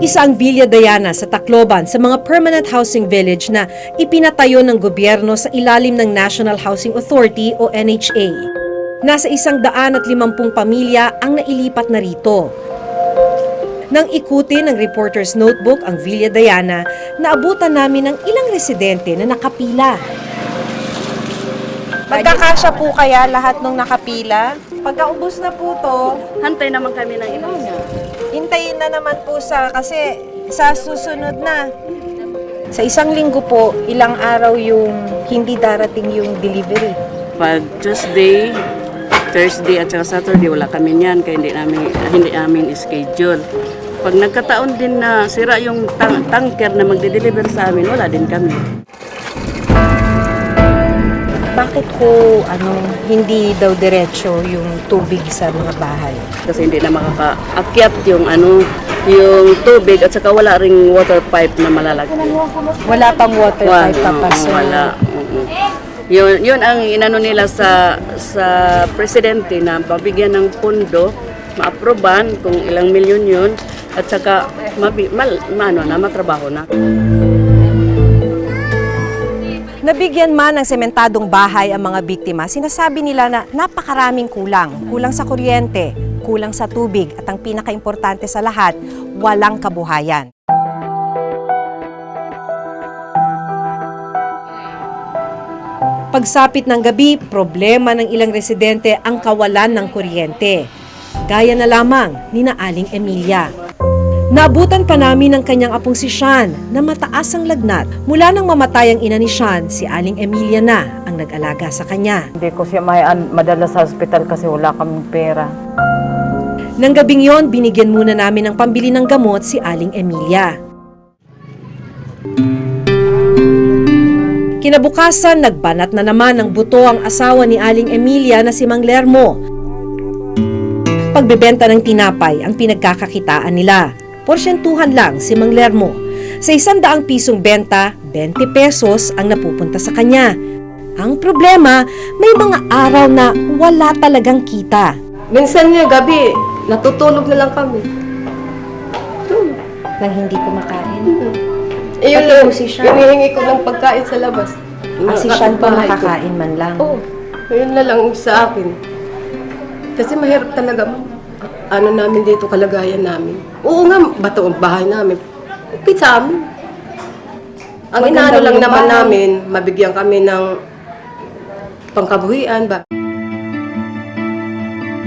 Isa ang Villa Diana sa Tacloban sa mga permanent housing village na ipinatayo ng gobyerno sa ilalim ng National Housing Authority o NHA. Nasa isang daan at limampung pamilya ang nailipat na rito. Nang ikutin ng reporter's notebook ang Villa Diana, naabutan namin ng ilang residente na nakapila. Magkakasya po kaya lahat nung nakapila? Pagkaubos na po to, Hantay naman kami ng ilang hintayin na naman po sa, kasi sa susunod na. Sa isang linggo po, ilang araw yung hindi darating yung delivery. Pag Tuesday, Thursday at saka Saturday, wala kami niyan kaya hindi namin, hindi namin schedule. Pag nagkataon din na sira yung tang- tanker na magde-deliver sa amin, wala din kami. Bakit po ano, hindi daw diretso yung tubig sa mga bahay? Kasi hindi na makakaakyat yung ano, yung tubig at saka wala ring water pipe na malalagay. Wala pang water Wala, pipe papasok. Wala. oo. Yun, yun ang inano nila sa sa presidente na pabigyan ng pondo, maaproban kung ilang milyon yun, at saka mabi, mal, maano na, matrabaho na. Nabigyan man ng sementadong bahay ang mga biktima, sinasabi nila na napakaraming kulang. Kulang sa kuryente, kulang sa tubig, at ang pinakaimportante sa lahat, walang kabuhayan. Pagsapit ng gabi, problema ng ilang residente ang kawalan ng kuryente. Gaya na lamang ni na Aling Emilia. Naabutan pa namin ng kanyang apong si Sean na mataas ang lagnat. Mula nang mamatay ang ina ni Sean, si Aling Emilia na ang nag-alaga sa kanya. Hindi ko siya may madala sa hospital kasi wala kaming pera. Nang gabing yon, binigyan muna namin ng pambili ng gamot si Aling Emilia. Kinabukasan, nagbanat na naman ng buto ang asawa ni Aling Emilia na si Mang Lermo. Pagbebenta ng tinapay ang pinagkakakitaan nila. Porsyentuhan lang si Mang Lermo. Sa isang daang pisong benta, 20 pesos ang napupunta sa kanya. Ang problema, may mga araw na wala talagang kita. Minsan niya gabi, natutulog na lang kami. Nang hindi kumakain. Eh, yun lang, si Sean. hinihingi ko ng pagkain sa labas. Ah, si Sean ko. nakakain man lang. Oo, yun na lang sa akin. Kasi mahirap talaga, ano namin dito, kalagayan namin. Oo nga, bato ang bahay namin. Okay sa amin. Ang Maganda inaano lang yung naman bahay. namin, mabigyan kami ng pangkabuhian ba?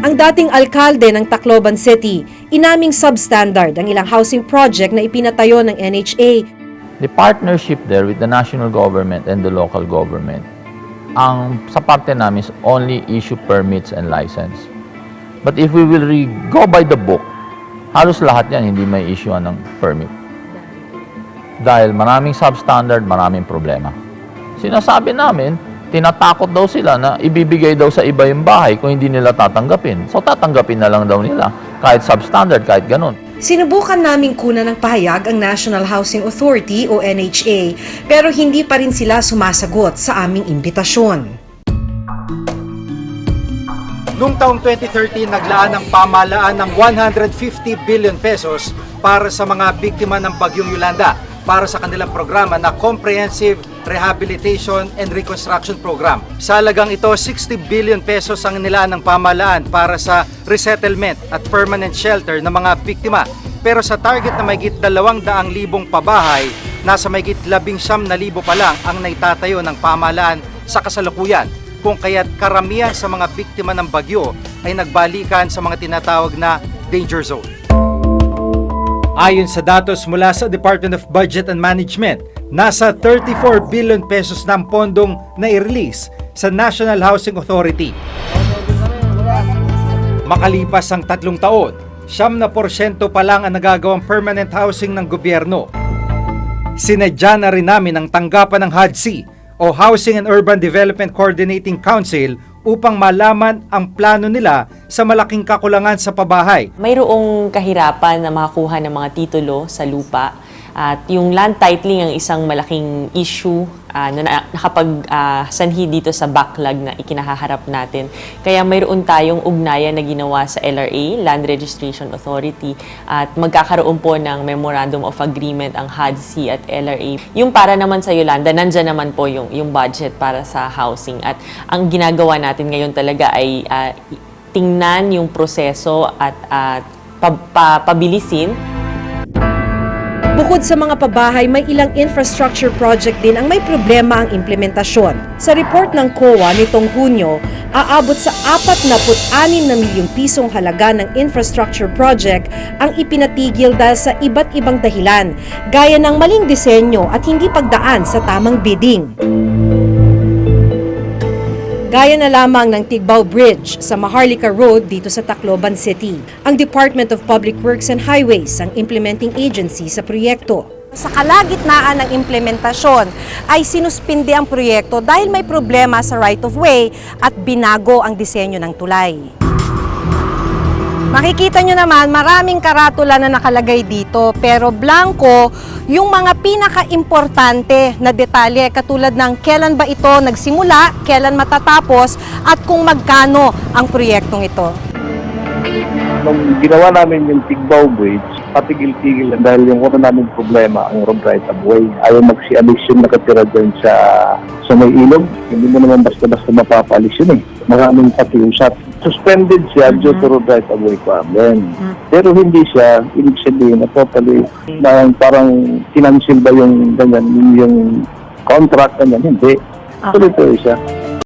Ang dating alkalde ng Tacloban City, inaming substandard ang ilang housing project na ipinatayo ng NHA. the partnership there with the national government and the local government, ang sa parte namin is only issue permits and license. But if we will re- go by the book, halos lahat yan hindi may issue ng permit. Dahil maraming substandard, maraming problema. Sinasabi namin, tinatakot daw sila na ibibigay daw sa iba yung bahay kung hindi nila tatanggapin. So tatanggapin na lang daw nila, kahit substandard, kahit ganun. Sinubukan naming kunan ng pahayag ang National Housing Authority o NHA pero hindi pa rin sila sumasagot sa aming imbitasyon. Noong taong 2013, naglaan ng pamahalaan ng 150 billion pesos para sa mga biktima ng Bagyong Yolanda para sa kanilang programa na Comprehensive Rehabilitation and Reconstruction Program. Sa halagang ito, 60 billion pesos ang nilaan ng pamahalaan para sa resettlement at permanent shelter ng mga biktima. Pero sa target na mayigit 200,000 pabahay, nasa mayigit 19,000 pa lang ang naitatayo ng pamahalaan sa kasalukuyan kung kaya't karamihan sa mga biktima ng bagyo ay nagbalikan sa mga tinatawag na danger zone. Ayon sa datos mula sa Department of Budget and Management, nasa 34 billion pesos ang pondong na i-release sa National Housing Authority. Makalipas ang tatlong taon, siyam na porsyento pa lang ang nagagawang permanent housing ng gobyerno. Sinadya na rin namin ang tanggapan ng HUDC o Housing and Urban Development Coordinating Council upang malaman ang plano nila sa malaking kakulangan sa pabahay. Mayroong kahirapan na makakuha ng mga titulo sa lupa At yung land titling ang isang malaking issue ah, na na- nakapag ah, sanhi dito sa backlog na ikinahaharap natin. Kaya mayroon tayong ugnayan na ginawa sa LRA, Land Registration Authority, at magkakaroon po ng Memorandum of Agreement ang HUDC at LRA. Yung para naman sa Yolanda, nandyan naman po yung, yung budget para sa housing. At ang ginagawa natin ngayon talaga ay ah, tingnan yung proseso at pa- pabilisin Bukod sa mga pabahay, may ilang infrastructure project din ang may problema ang implementasyon. Sa report ng COA nitong Hunyo, aabot sa 46 na milyong pisong halaga ng infrastructure project ang ipinatigil dahil sa iba't ibang dahilan, gaya ng maling disenyo at hindi pagdaan sa tamang bidding. Gaya na lamang ng Tigbao Bridge sa Maharlika Road dito sa Tacloban City. Ang Department of Public Works and Highways ang implementing agency sa proyekto. Sa kalagitnaan ng implementasyon ay sinuspindi ang proyekto dahil may problema sa right-of-way at binago ang disenyo ng tulay. Makikita nyo naman, maraming karatula na nakalagay dito, pero blanco yung mga pinaka-importante na detalye katulad ng kailan ba ito nagsimula, kailan matatapos, at kung magkano ang proyektong ito. nung ginawa namin yung Tigbao Bridge, patigil-tigil dahil yung una namin problema, ang road right of way. Ayaw magsi-alis yung nakatira dyan sa, sa may ilog. Hindi mo naman basta-basta mapapaalis yun eh. Maraming pakiusap. Suspended siya due to road right of way problem. Pero hindi siya, ibig sabihin na totally, na parang kinancel ba yung ganyan, yung contract ganyan, hindi. Tuloy-tuloy siya.